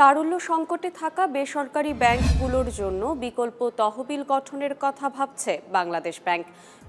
তারল্য সংকটে থাকা বেসরকারি ব্যাংকগুলোর জন্য বিকল্প তহবিল গঠনের কথা ভাবছে বাংলাদেশ ব্যাংক।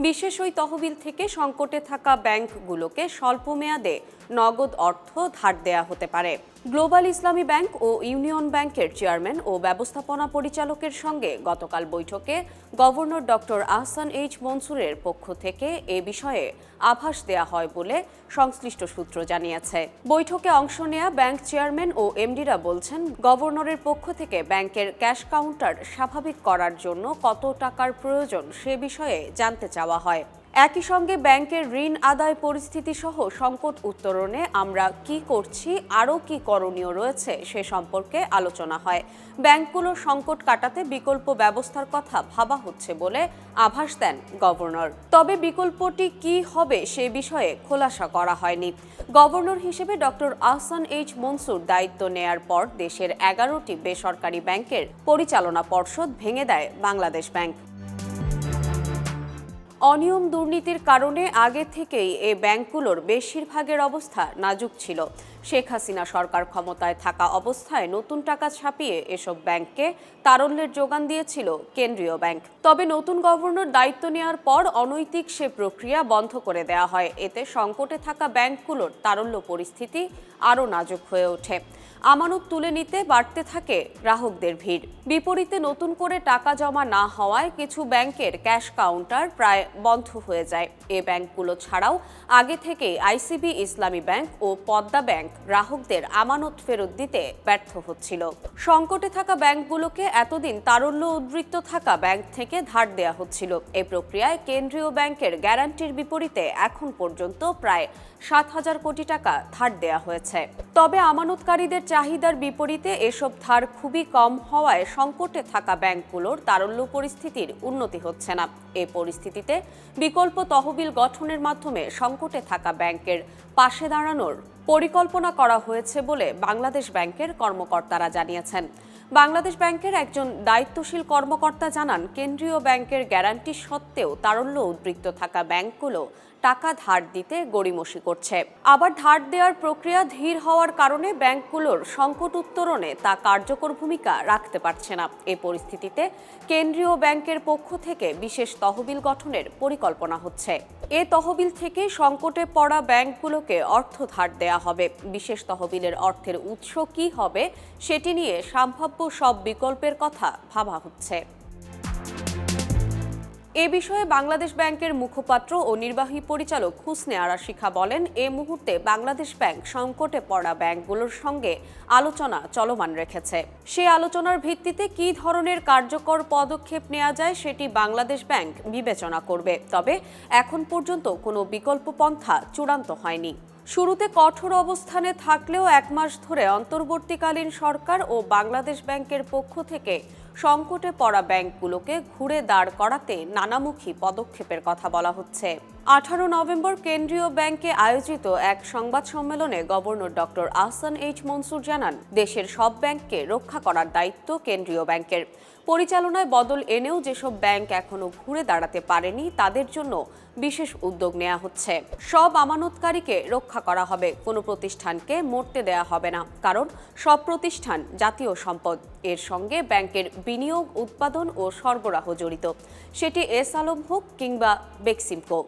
বিশেষ ওই তহবিল থেকে সংকটে থাকা ব্যাংকগুলোকে স্বল্প মেয়াদে নগদ অর্থ ধার দেয়া হতে পারে। গ্লোবাল ইসলামী ব্যাংক ও ইউনিয়ন ব্যাংকের চেয়ারম্যান ও ব্যবস্থাপনা পরিচালকের সঙ্গে গতকাল বৈঠকে গভর্নর ডক্টর আহসান এইচ মনসুরের পক্ষ থেকে এ বিষয়ে আভাস দেয়া হয় বলে সংশ্লিষ্ট সূত্র জানিয়েছে। বৈঠকে অংশ নেয়া ব্যাংক চেয়ারম্যান ও এমডিরা বলছেন, গভর্নরের পক্ষ থেকে ব্যাংকের ক্যাশ কাউন্টার স্বাভাবিক করার জন্য কত টাকার প্রয়োজন সে বিষয়ে জানতে চাওয়া হয়। একই সঙ্গে ব্যাংকের ঋণ আদায় পরিস্থিতি সহ সংকট উত্তরণে আমরা কি করছি, আরও কি করণীয় রয়েছে সে সম্পর্কে আলোচনা হয়। ব্যাংকগুলোর সংকট কাটাতে বিকল্প ব্যবস্থার কথা ভাবা হচ্ছে বলে আভাস দেন গভর্নর। তবে বিকল্পটি কি হবে সে বিষয়ে খোলাসা করা হয়নি। গভর্নর হিসেবে ডক্টর আহসান এইচ মনসুর দায়িত্ব নেয়ার পর দেশের এগারোটি বেসরকারি ব্যাংকের পরিচালনা পর্ষদ ভেঙে দেয় বাংলাদেশ ব্যাংক। অনিয়ম দুর্নীতির কারণে আগে থেকেই এ ব্যাংকগুলোর বেশিরভাগের অবস্থা নাজুক ছিল। শেখ হাসিনা সরকার ক্ষমতায় থাকা অবস্থায় নতুন টাকা ছাপিয়ে এসব ব্যাংককে তারল্যের যোগান দিয়েছিল কেন্দ্রীয় ব্যাংক। তবে নতুন গভর্নর দায়িত্ব নেওয়ার পর অনৈতিক সে প্রক্রিয়া বন্ধ করে দেওয়া হয়। এতে সংকটে থাকা ব্যাংকগুলোর তারল্য পরিস্থিতি আরও নাজুক হয়ে ওঠে। আমানত তুলে নিতে বাড়তে থাকে গ্রাহকদের ভিড়। বিপরীতে নতুন করে টাকা জমা না হওয়ায় কিছু ব্যাংকের ক্যাশ কাউন্টার প্রায় বন্ধ হয়ে যায়। এ ব্যাংকগুলো ছাড়াও আগে থেকেই আইসিবি, ইসলামী ব্যাংক ও পদ্মা ব্যাংক গ্রাহকদের আমানত ফেরত দিতে ব্যর্থ হচ্ছিল। সংকটে থাকা ব্যাংকগুলোকে এতদিন তারল্য উদ্বৃত্ত থাকা ব্যাংক থেকে ধার দেওয়া হচ্ছিল। এ প্রক্রিয়ায় কেন্দ্রীয় ব্যাংকের গ্যারান্টির বিপরীতে এখন পর্যন্ত প্রায় সাত হাজার কোটি টাকা ধার দেওয়া হয়েছে। তবে আমানতকারীদের চাহিদার বিপরীতে এসব ধার খুবই কম হওয়ায় সংকটে থাকা ব্যাংকগুলোর তারল্য পরিস্থিতির উন্নতি হচ্ছে না। এ পরিস্থিতিতে বিকল্প তহবিল গঠনের মাধ্যমে সংকটে থাকা ব্যাংকের পাশে দাঁড়ানোর পরিকল্পনা করা হয়েছে বলে বাংলাদেশ ব্যাংকের কর্মকর্তারা জানিয়েছেন। বাংলাদেশ ব্যাংকের একজন দায়িত্বশীল কর্মকর্তা জানান, কেন্দ্রীয় ব্যাংকের গ্যারান্টি সত্ত্বেও তারল্য উদ্বৃত্ত থাকা ব্যাংকগুলো টাকা ধার দিতে গড়িমসি করছে। আবার ধার দেওয়ার প্রক্রিয়া ধীর হওয়ার কারণে ব্যাংকগুলোর সংকট উত্তরণে তা কার্যকর ভূমিকা রাখতে পারছে না। এ পরিস্থিতিতে কেন্দ্রীয় ব্যাংকের পক্ষ থেকে বিশেষ তহবিল গঠনের পরিকল্পনা হচ্ছে। এ তহবিল থেকে সংকটে পড়া ব্যাংকগুলোকে অর্থ ধার দেয়া হবে। বিশেষ তহবিলের অর্থের উৎস কি হবে সেটি নিয়ে সম্ভাব্য সব বিকল্পের কথা ভাবা হচ্ছে। এ বিষয়ে বাংলাদেশ ব্যাংকের মুখপাত্র ও নির্বাহী পরিচালক হুসনে আরা শিখা বলেন, এ মুহূর্তে বাংলাদেশ ব্যাংক সংকটে পড়া ব্যাংকগুলোর সঙ্গে আলোচনা চলমান রেখেছে। সেই আলোচনার ভিত্তিতে কি ধরনের কার্যকর পদক্ষেপ নেওয়া যায় সেটি বাংলাদেশ ব্যাংক বিবেচনা করবে। তবে এখন পর্যন্ত কোনো বিকল্প পন্থা চূড়ান্ত হয়নি। শুরুতে কঠোর অবস্থানে থাকলেও এক মাস ধরে অন্তর্বর্তীকালীন সরকার ও বাংলাদেশ ব্যাংকের পক্ষ থেকে সংকটে পড়া ব্যাংকগুলোকে ঘুরে দাঁড় করাতে নানামুখী পদক্ষেপের কথা বলা হচ্ছে। আঠারো নভেম্বর কেন্দ্রীয় ব্যাংকে আয়োজিত এক সংবাদ সম্মেলনে governor doctor Ahsan H Mansur জানান, দেশের সব ব্যাংককে রক্ষা করার দায়িত্ব কেন্দ্রীয় ব্যাংকের। পরিচালনায় বদল এনেও যেসব ব্যাংক এখনও ঘুরে দাঁড়াতে পারেনি, তাদের জন্য বিশেষ উদ্যোগ নেওয়া হচ্ছে। সব আমানতকারীকে রক্ষা করা হবে, কোনো প্রতিষ্ঠানকে মরতে দেয়া হবে না, কারণ সব প্রতিষ্ঠান জাতীয় সম্পদ। এর সঙ্গে ব্যাংকের বিনিয়োগ উৎপাদন ও সরবরাহ জড়িত। সেটি এস আলম হোক কিংবা বেক্সিমকো।